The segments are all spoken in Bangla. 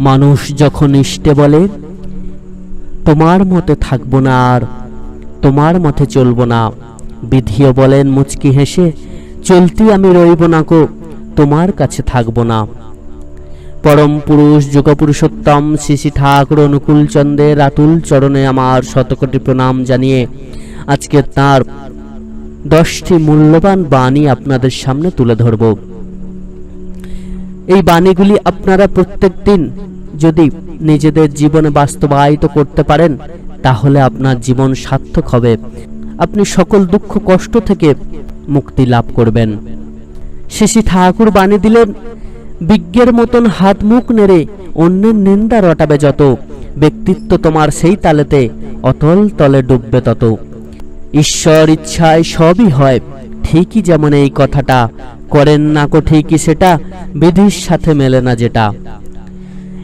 মানুষ যখন ইষ্টে বলে, তোমার মতে থাকব না আর তোমার মতে চলবো না। বিধিও বলেন, মুচকি হেসে, চলতি আমি রইব না কো তোমার কাছে থাকব না। পরম পুরুষ, যুগপুরুষোত্তম শ্রী ঠাকুর অনুকূল চন্দ্রের আতুল চরণে আমার শতকোটি প্রণাম জানিয়ে আজকে তার দশটি মূল্যবান বাণী আপনাদের সামনে তুলে ধরব। এই বাণীগুলি আপনারা প্রত্যেক দিন যদি নিজেদের জীবনে বাস্তবায়িত করতে পারেন, তাহলে আপনার জীবন সার্থক হবে। আপনি সকল দুঃখ, কষ্ট থেকে মুক্তি লাভ করবেন। শেষী ঠাকুর বাণী দিলেন, বিজ্ঞের মতন হাত মুখ নেড়ে অন্যের নিন্দা রটাবে যত, ব্যক্তিত্ব তোমার সেই তালেতে অতল তলে ডুববে তত। ঈশ্বর ইচ্ছায় সবই হয়, ঠিকই যেমন এই কথাটা করেন না কো ঠিকই সেটা, বিধির সাথে মেলে না যেটা।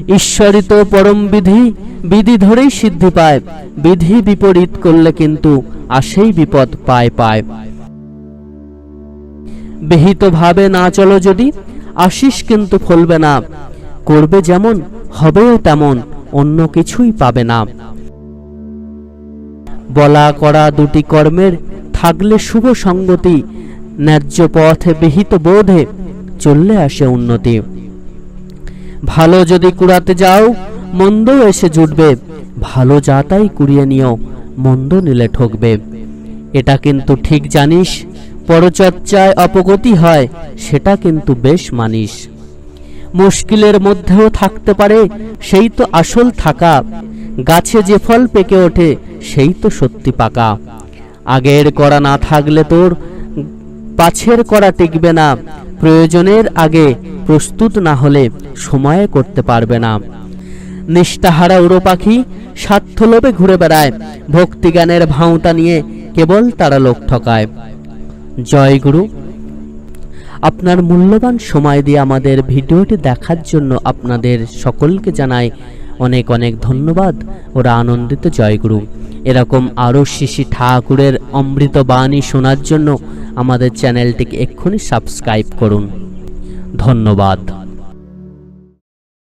ঈশ্বরিত পরম বিধি বিধি ধরেই সিদ্ধি পায়, বিধি বিপরীত করলে কিন্তু আসেই বিপদ পায় পায়। বিহিত ভাবে না চলো যদি, আশিস কিন্তু ফলবে না, করবে যেমন, হবেও তেমন, অন্য কিছুই পাবে না। বলা করা দুটি কর্মের, থাকলে শুভ সঙ্গতি ন্যায্য পথে বিহিত বোধে চললে আসে উন্নতি। ভালো যদি কুড়াতে যাও, মন্দ এসে জুটবে। ভালো যাতাই কুড়িয়ে নিও, মন্দ নিলে ঠকবে। এটা কিন্তু ঠিক জানিস, পরচর্চায় অপগতি হয়, সেটা কিন্তু বেশ মানিস। মুশকিলের মধ্যেও থাকতে পারে, সেই তো আসল থাকা। গাছে যে ফল পেকে ওঠে, সেই তো সত্যি পাকা। আগের করা না থাকলে তোর পাছের করা টিকবে না। প্রয়োজনের আগে প্রস্তুত না হলে সময়ে করতে পারবে না। নিষ্ঠাহারা উড়ো পাখি স্বার্থলোভে ঘুরে বেড়ায়। ভক্তিজ্ঞানের ভাঁওতা নিয়ে কেবল তারা লোক ঠকায়। জয় গুরু, আপনার মূল্যবান সময় দিয়ে আমাদের ভিডিওটি দেখার জন্য আপনাদের সকলকে জানাই অনেক অনেক ধন্যবাদ ওরা আনন্দিত জয়গুরু এরকম আরও শিশি ঠাকুরের অমৃত বাণী শোনার জন্য আমাদের চ্যানেলটিকে এক্ষুনি সাবস্ক্রাইব করুন। ধন্যবাদ।